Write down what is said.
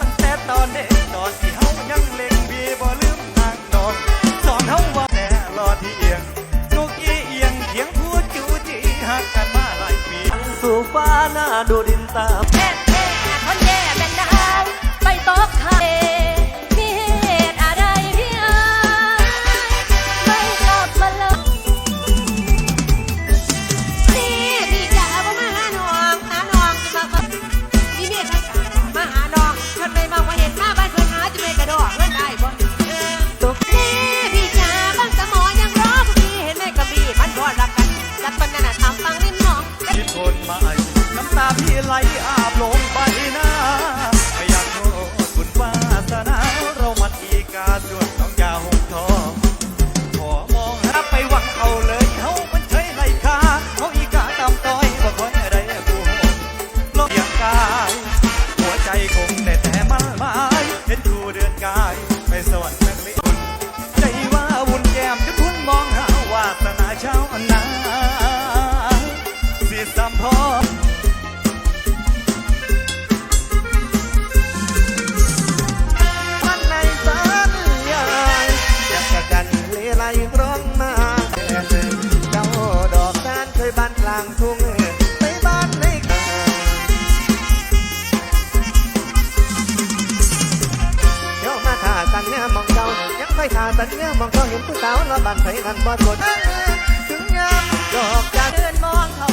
ตั้แต่ตอนเด็กตอนที่เฮายังเล็กพี่บ่ลืมทางดอกสอนเฮาว่าแต่รอที่ยงนกอีเอียงเขียงพูดจูจีหักกันมาหลายปีสู่ฟ้าหน้าดูดินตาเพชรางทุ่งไปบ้านในกางเดี๋ยวมาท่าสัญญามองเก่ายังไปท่าสัญญามองเก่าเห็นผู้สาวรอบ้านไผกันบ่สนถึงงามดอกจันเดินมองเขา